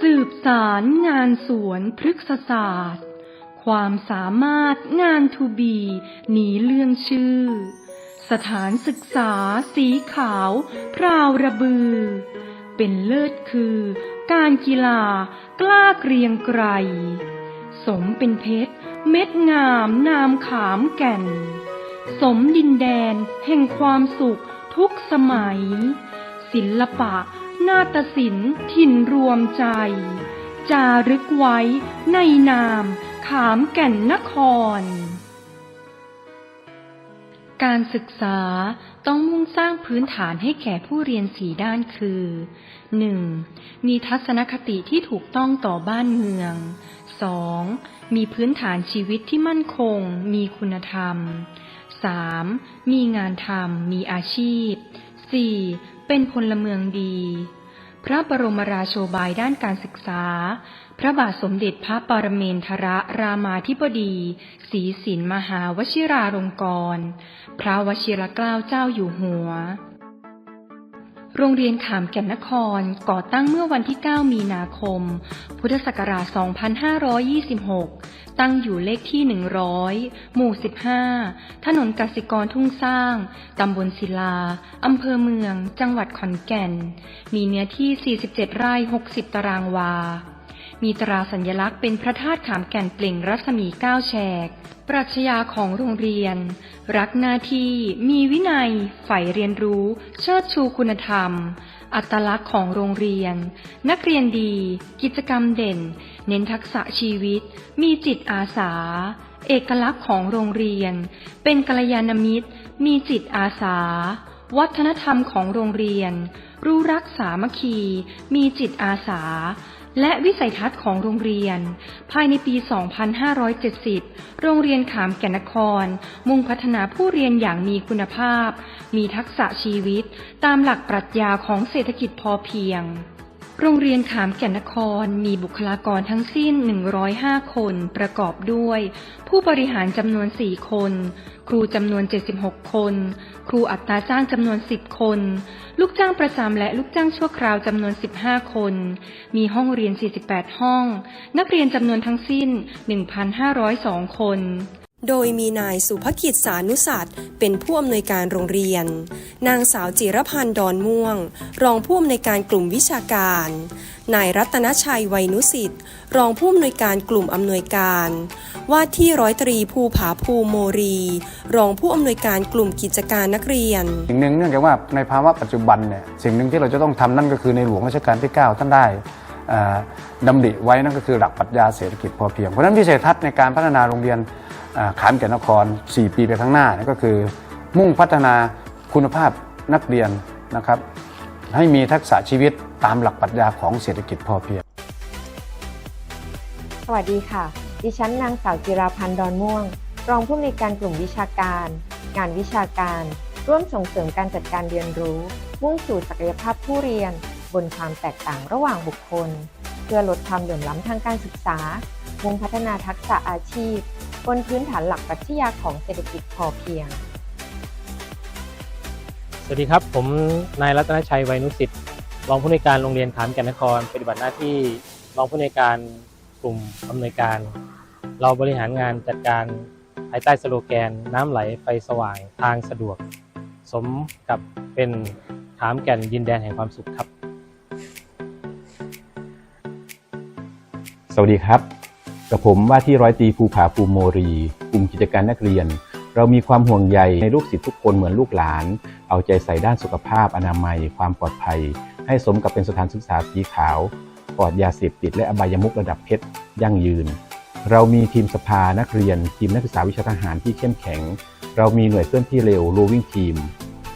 สืบสารงานสวนพฤกษศาสตร์ ความสามารถงานทูบีหนีเรื่องชื่อ สถานศึกษาสีขาว พราวระบือ เป็นเลิศคือ การกีฬากล้าเกรียงไกร สมเป็นเพชร เม็ดงามนามขามแก่น สมดินแดนแห่งความสุขทุกสมัย ศิลปะ นาฏศิลป์ถิ่นรวมใจ จารึกไว้ในนามขามแก่นนคร การศึกษาต้องมุ่งสร้างพื้นฐานให้แก่ผู้เรียนสีด้านคือ 1. มีทัศนคติที่ถูกต้องต่อบ้านเมือง 2. มีพื้นฐานชีวิตที่มั่นคง มีคุณธรรม 3. มีงานทำ มีอาชีพ 4. เป็นพลเมืองดี พระบรมราโชบายด้านการศึกษา พระบาทสมเด็จพระปรเมนทรรามาธิบดีศรีสินมหาวชิราลงกรณ์พระวชิรเกล้าเจ้าอยู่หัว โรงเรียนขามแก่นนครก่อตั้งเมื่อวันที่ 9 มีนาคม พุทธศักราช 2526 ตั้งอยู่เลขที่ 100 หมู่ 15 ถนนกสิกรทุ่งสร้าง ตำบลศิลา อำเภอเมือง จังหวัดขอนแก่น มีเนื้อที่ 47 ไร่ 60 ตารางวา มีตราสัญลักษณ์เป็นพระธาตุขามแก่นเปล่งรัศมีเก้าแฉก ปรัชญาของโรงเรียน รักหน้าที่ มีวินัย ใฝ่เรียนรู้ เชิดชูคุณธรรม อัตลักษณ์ของโรงเรียน นักเรียนดี กิจกรรมเด่น เน้นทักษะชีวิต มีจิตอาสา เอกลักษณ์ของโรงเรียน เป็นกัลยาณมิตร มีจิตอาสา วัฒนธรรมของโรงเรียน รู้รักสามัคคี มีจิตอาสา และวิสัยทัศน์ของโรงเรียน ภายในปี 2570 โรงเรียนขามแก่นนคร มุ่งพัฒนาผู้เรียนอย่างมีคุณภาพ มีทักษะชีวิต ตามหลักปรัชญาของเศรษฐกิจพอเพียง โรงเรียนขามแก่นนครมีบุคลากรทั้งสิ้น 105 คนประกอบด้วย ผู้บริหารจำนวน 4 คน ครูจำนวน 76 คน ครูอัตราจ้างจำนวน 10 คน ลูกจ้างประจำและลูกจ้างชั่วคราวจำนวน 15 คน มีห้องเรียน 48 ห้อง นักเรียนจำนวนทั้งสิ้น 1,502 คน โดยมีนายสุภกิจสานุสัตว์เป็นผู้อำนวยการโรงเรียน นางสาวจิรพันธ์ดอนม่วง รองผู้อำนวยการกลุ่มวิชาการ นายรัตนชัยไวยนุสิทธิ์รองผู้อำนวยการกลุ่มอำนวยการ ว่าที่ร้อยตรีภูผาภูโมรี รองผู้อำนวยการกลุ่มกิจการนักเรียนสิ่งหนึ่งเนื่องจากว่าในภาวะปัจจุบันเนี่ยสิ่งหนึ่งที่เราจะต้องทำนั่นก็คือในหลวงรัชกาลที่ 9 ท่านได้ ดำริไว้นั่นก็คือหลักปรัชญาเศรษฐกิจพอเพียง เพราะฉะนั้นวิสัยทัศน์ในการพัฒนาโรงเรียนขามแก่นนคร 4 ปีไปข้างหน้านั่นก็คือ มุ่งพัฒนาคุณภาพนักเรียนนะครับให้มีทักษะชีวิตตามหลักปรัชญาของเศรษฐกิจพอเพียง สวัสดีค่ะ ดิฉันนางสาวจิราพันธ์ดอนม่วง รองผู้อำนวยการกลุ่มวิชาการ งานวิชาการ ร่วมส่งเสริมการจัดการเรียนรู้ มุ่งสู่ศักยภาพผู้เรียน บนความแตกต่างระหว่างบุคคล เพื่อลดความเหลื่อมล้ำทางการศึกษา มุ่งพัฒนาทักษะอาชีพ บนพื้นฐานหลักปรัชญาของเศรษฐกิจพอเพียง สวัสดีครับ ผมนายรัตนชัยไวยนุสิทธิ์รองผู้อำนการโรงเรียนขามแก่นนคร ปฏิบัติหน้าที่รองผู้อำนการกลุ่มอำนวยการ เราบริหารงานจัดการภายใต้สโลแกน น้ำไหลไฟสว่างทางสะดวก สมกับเป็นขามแก่นดินแดนแห่งความสุขครับ วัสดีครับ กับผมว่าที่ร้อยตีภูผาภูโมรีกลุ่มกิจการนักเรียน เรามีความห่วงใยในลูกศิษย์ทุกคนเหมือนลูกหลาน เอาใจใส่ด้านสุขภาพอนามัย ความปลอดภัย ให้สมกับเป็นสถานศึกษาสีขาวปลอดยาเสพติดและอบายมุกระดับเพชรยั่งยืน เรามีทีมสภานักเรียน ทีมนักศึกษาวิชาทหารที่เข้มแข็ง เรามีหน่วยเคลื่อนที่เร็ว roving team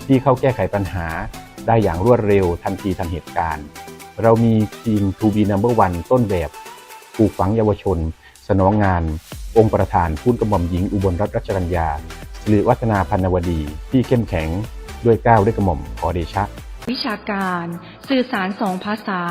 ที่เข้าแก้ไขปัญหา ได้อย่างรวดเร็วทันทีทันเหตุการณ์ เรามีทีม To be number one ต้นแบบ ปลูกฝังเยาวชน สนองงาน องค์ประธานพูดกระหม่อมหญิงอุบลรัตนรัชกัญญาสิริวัฒนาพันนวดี ที่เข้มแข็งด้วยก้าวด้วยกระหม่อมขอเดชะวิชาการ สื่อสารสองภาษา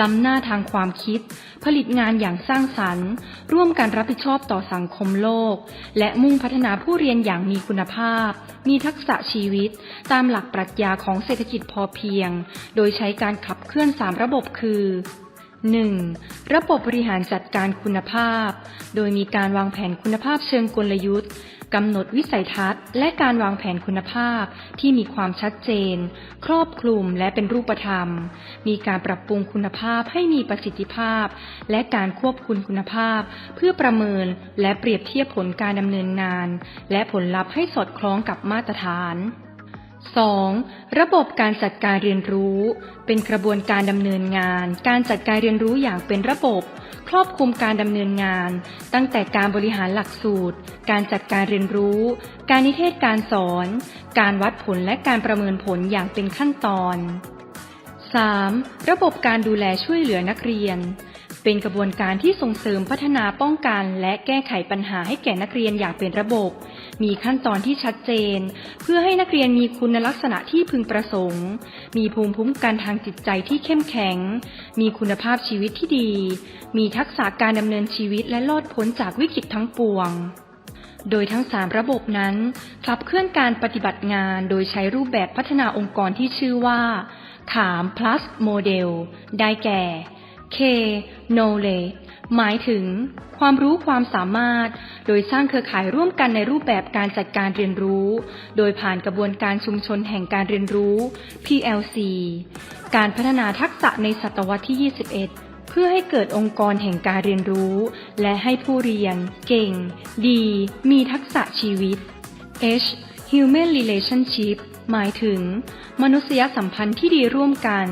ล้ำหน้าทางความคิด ผลิตงานอย่างสร้างสรรค์ ร่วมกันรับผิดชอบต่อสังคมโลก และมุ่งพัฒนาผู้เรียนอย่างมีคุณภาพ มีทักษะชีวิต ตามหลักปรัชญาของเศรษฐกิจพอเพียง โดยใช้การขับเคลื่อน3ระบบคือ 1. ระบบบริหารจัดการคุณภาพ โดยมีการวางแผนคุณภาพเชิงกลยุทธ์กำหนดวิสัยทัศน์ และการวางแผนคุณภาพที่มีความชัดเจน ครอบคลุมและเป็นรูปธรรม มีการปรับปรุงคุณภาพให้มีประสิทธิภาพ และการควบคุมคุณภาพ เพื่อประเมินและเปรียบเทียบผลการดำเนินงาน และผลลัพธ์ให้สอดคล้องกับมาตรฐาน 2. ระบบการจัดการเรียนรู้ เป็นกระบวนการดำเนินงาน การจัดการเรียนรู้อย่างเป็นระบบ ครอบคลุมการดำเนินงาน ตั้งแต่การบริหารหลักสูตร การจัดการเรียนรู้ การนิเทศการสอน การวัดผลและการประเมินผลอย่างเป็นขั้นตอน 3. ระบบการดูแลช่วยเหลือนักเรียน เป็นกระบวนการที่ส่งเสริมพัฒนาป้องกัน และแก้ไขปัญหาให้แก่นักเรียนอย่างเป็นระบบ มีขั้นตอนที่ชัดเจน เพื่อให้นักเรียนมีคุณลักษณะที่พึงประสงค์ มีภูมิคุ้มกันทางจิตใจที่เข้มแข็ง มีคุณภาพชีวิตที่ดี มีทักษะการดำเนินชีวิตและรอดพ้นจากวิกฤตทั้งปวง โดยทั้ง3ระบบนั้นขับเคลื่อนการปฏิบัติงานโดยใช้รูปแบบพัฒนาองค์กรที่ชื่อว่าขาม plus model ได้แก่ K knowledge หมายถึง ความรู้ความสามารถ โดยสร้างเครือข่ายร่วมกันในรูปแบบการจัดการเรียนรู้ โดยผ่านกระบวนการชุมชนแห่งการเรียนรู้ PLC การพัฒนาทักษะในศตวรรษที่ 21 เพื่อให้เกิดองค์กรแห่งการเรียนรู้ และให้ผู้เรียน เก่ง ดี มีทักษะชีวิต H Human Relationship หมายถึง มนุษยสัมพันธ์ที่ดีร่วมกัน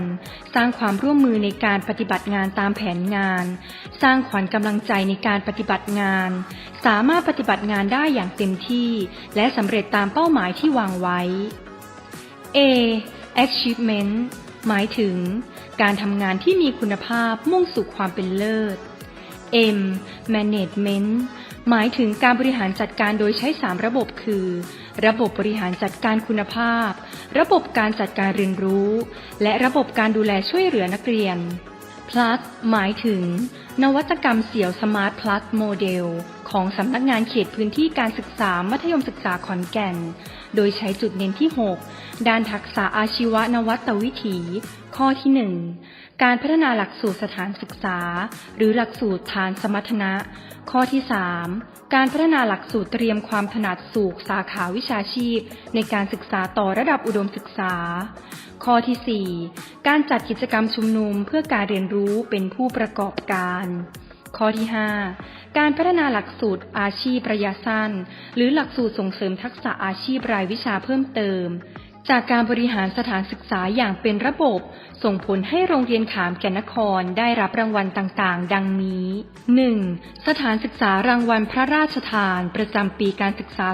สร้างความร่วมมือในการปฏิบัติงานตามแผนงาน สร้างขวัญกำลังใจในการปฏิบัติงาน สามารถปฏิบัติงานได้อย่างเต็มที่ และสำเร็จตามเป้าหมายที่วางไว้ A achievement หมายถึง การทำงานที่มีคุณภาพมุ่งสู่ความเป็นเลิศ M management หมายถึงการบริหารจัดการโดยใช้ 3 ระบบคือ ระบบบริหารจัดการคุณภาพ ระบบการจัดการเรียนรู้ และระบบการดูแลช่วยเหลือนักเรียน plus หมายถึง นวัตกรรมเสี่ยว Smart Plus Model ของสำนักงานเขตพื้นที่การศึกษามัธยมศึกษาขอนแก่น โดยใช้จุดเน้นที่ 6 ด้านทักษะอาชีวนวัตวิถี ข้อที่ 1 การพัฒนาหลักสูตรสถานศึกษา หรือหลักสูตรฐานสมรรถนะ ข้อที่ 3 การพัฒนาหลักสูตรเตรียมความถนัดสูงสาขาวิชาชีพ ในการศึกษาต่อระดับอุดมศึกษา ข้อที่ 4 การจัดกิจกรรมชุมนุมเพื่อการเรียนรู้เป็นผู้ประกอบการ ข้อที่ 5 การพัฒนาหลักสูตรอาชีพระยะสั้น หรือหลักสูตรส่งเสริมทักษะอาชีพรายวิชาเพิ่มเติม จากการบริหารสถานศึกษาอย่างเป็นระบบ ส่งผลให้โรงเรียนขามแก่นนครได้รับรางวัลต่างๆ ดังนี้ 1. สถานศึกษารางวัลพระราชทาน ประจำปีการศึกษา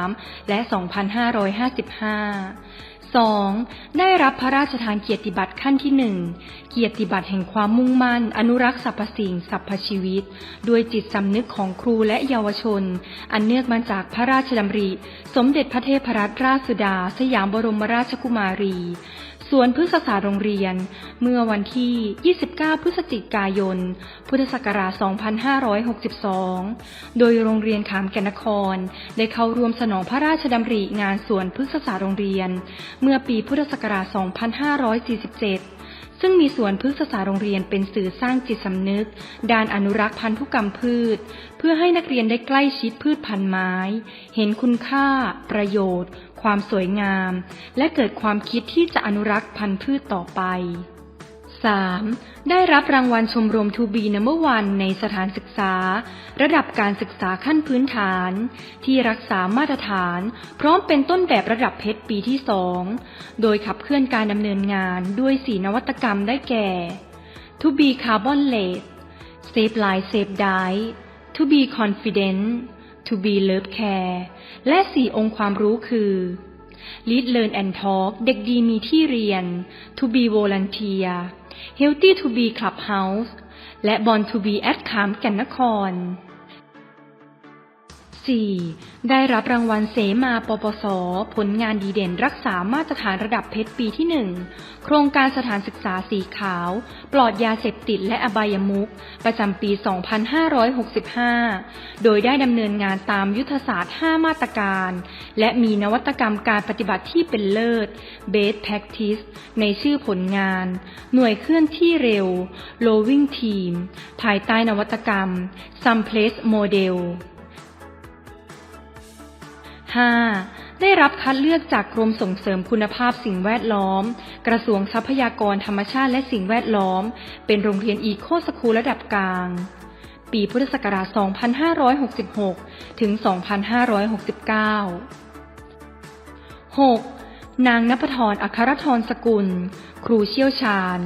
2543 และ 2555 2. ได้รับพระราชทานเกียรติบัตรขั้นที่หนึ่งเกียรติบัตรแห่งความมุ่งมั่น อนุรักษ์สรรพสิ่งสรรพชีวิต ด้วยจิตสำนึกของครูและเยาวชน อันเนื่องมาจากพระราชดำริ สมเด็จพระเทพรัตนราชสุดา สยามบรมราชกุมารี สวนพฤกษศาสตร์โรงเรียน เมื่อวันที่ 29 พฤศจิกายน พุทธศักราช 2562 โดยโรงเรียนขามแก่นนคร ได้เข้าร่วมสนองพระราชดำริงานสวนพฤกษศาสตร์โรงเรียน เมื่อปีพุทธศักราช 2547 ซึ่งมีสวนพฤกษศาสตร์โรงเรียนเป็นสื่อสร้างจิตสำนึก ด้านอนุรักษ์พันธุกรรมพืช เพื่อให้นักเรียนได้ใกล้ชิดพืชพันธุ์ไม้ เห็นคุณค่า ประโยชน์ ความสวยงาม และเกิดความคิดที่จะอนุรักษ์พันธุ์พืชต่อไป 3. ได้รับรางวัลชมรมทูบีนัมเบอร์วันในสถานศึกษา ระดับการศึกษาขั้นพื้นฐาน ที่รักษามาตรฐาน พร้อมเป็นต้นแบบระดับเพชรปีที่ 2 โดยขับเคลื่อนการดำเนินงานด้วยสีนวัตกรรมได้แก่ To be carbon less Save Life Save Die To be confident To be love care และสี่องค์ความรู้คือ Lead Learn and Talk เด็กดีมีที่เรียน To be volunteer Healthy to be Clubhouse และ Born to be at ขามแก่นนคร 4. ได้รับรางวัลเสมาปปส ผลงานดีเด่นรักษามาตรฐานระดับเพชรปีที่ 1 โครงการสถานศึกษาสีขาว ปลอดยาเสพติดและอบายมุขประจำปี 2565 โดยได้ดำเนินงานตามยุทธศาสตร์ 5 มาตรการ และมีนวัตกรรมการปฏิบัติที่เป็นเลิศ Best Practice ในชื่อผลงาน หน่วยเคลื่อนที่เร็ว Lowing Team ภายใต้นวัตกรรม Some Place Model 5. ได้รับคัดเลือกจากกรมส่งเสริมคุณภาพสิ่งแวดล้อม กระทรวงทรัพยากรธรรมชาติและสิ่งแวดล้อม เป็นโรงเรียนอีโคสคูลระดับกลาง ปีพุทธศักราช 2566 ถึง 2569 6. นางนภธรอัครธรสกุล ครูเชี่ยวชาญ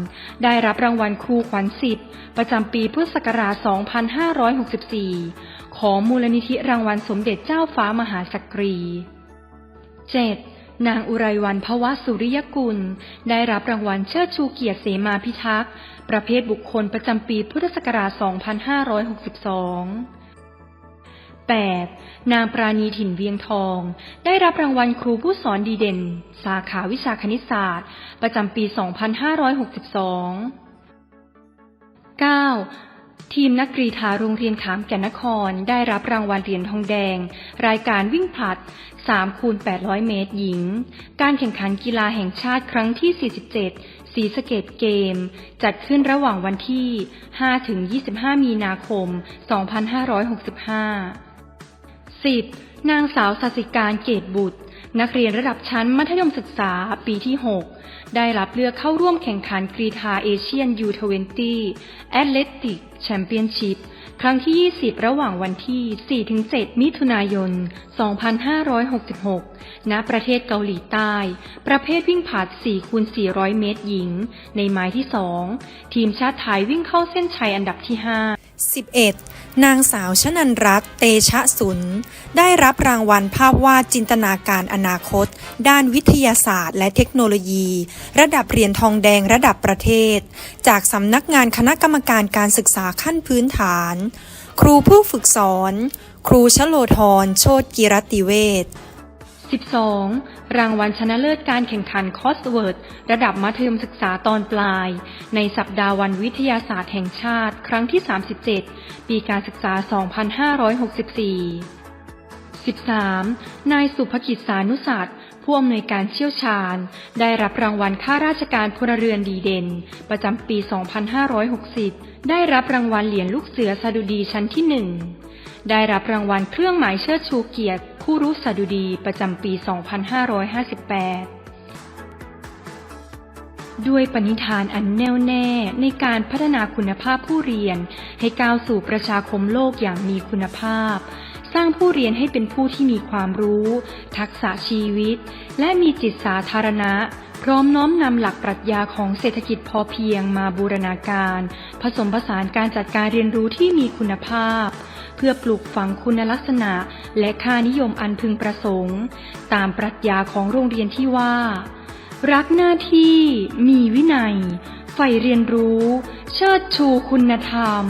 ได้รับรางวัลครูขวัญสิทธิ์ประจำปีพุทธศักราช 2564 ของมูลนิธิรางวัลสมเด็จเจ้าฟ้ามหาสักรี 7. นางอุไรวันภวะสุริยกุล ได้รับรางวัลเชิดชูเกียรติเสมาพิทักษ์ ประเภทบุคคลประจำปีพุทธศักราช 2562 8. นางปราณีถิ่นเวียงทอง ได้รับรางวัลครูผู้สอนดีเด่น สาขาวิชาคณิตศาสตร์ ประจำปี 2562 9. ทีมนักกรีฑาโรงเรียนขามแก่นนคร ได้รับรางวัลเหรียญทองแดง รายการวิ่งผลัด3คูณ800 เมตรหญิง การแข่งขันกีฬาแห่งชาติครั้งที่ 47 สีสเกตเกม จัดขึ้นระหว่างวันที่5ถึง25 มีนาคม 2565 10. นางสาวสสิการเกตบุตร นักเรียนระดับชั้นมัธยมศึกษาปีที่ 6 ได้รับเลือกเข้าร่วมแข่งขันกรีฑาเอเชียน U20 Athletic Championship ครั้งที่ 20 ระหว่างวันที่ 4-7 มิถุนายน 2566 ณ ประเทศเกาหลีใต้ ประเภทวิ่งผาด4คูณ400 เมตรหญิง ในไม้ที่ 2 ทีมชาติไทยวิ่งเข้าเส้นชัยอันดับที่ 5 11. นางสาวชนันรัตน์เตชะสุน ได้รับรางวัลภาพวาดจินตนาการอนาคต ด้านวิทยาศาสตร์ และเทคโนโลยี ระดับเหรียญทองแดงระดับประเทศ จากสำนักงานคณะกรรมการการศึกษาขั้นพื้นฐาน ครูผู้ฝึกสอน ครูชโลธรโชติกิรติเวช 12. รางวัลชนะเลิศการแข่งขันคอสเวิร์ดระดับมัธยมศึกษาตอนปลาย ในสัปดาห์วันวิทยาศาสตร์แห่งชาติ ครั้งที่ 37 ปีการศึกษา 2564 13. นายสุภกิจสานุสัตว์ผู้อำนวยการเชี่ยวชาญ ได้รับรางวัลข้าราชการพลเรือนดีเด่น ประจำปี 2560 ได้รับรางวัลเหรียญลูกเสือสดุดีชั้นที่1 ได้รับรางวัลเครื่องหมายเชิดชูเกียรติ ผู้รู้สดุดีประจำปี 2558 ด้วยปณิธานอันแน่วแน่ในการพัฒนาคุณภาพผู้เรียน ให้ก้าวสู่ประชาคมโลกอย่างมีคุณภาพ สร้างผู้เรียนให้เป็นผู้ที่มีความรู้ ทักษะชีวิต และมีจิตสาธารณะพร้อมน้อมนำหลักปรัชญาของเศรษฐกิจพอเพียงมาบูรณาการ ผสมผสานการจัดการเรียนรู้ที่มีคุณภาพ เพื่อปลูกฝังคุณลักษณะและค่านิยมอันพึงประสงค์ ตามปรัชญาของโรงเรียนที่ว่า รักหน้าที่มีวินัยใฝ่เรียนรู้ เชิดชูคุณธรรม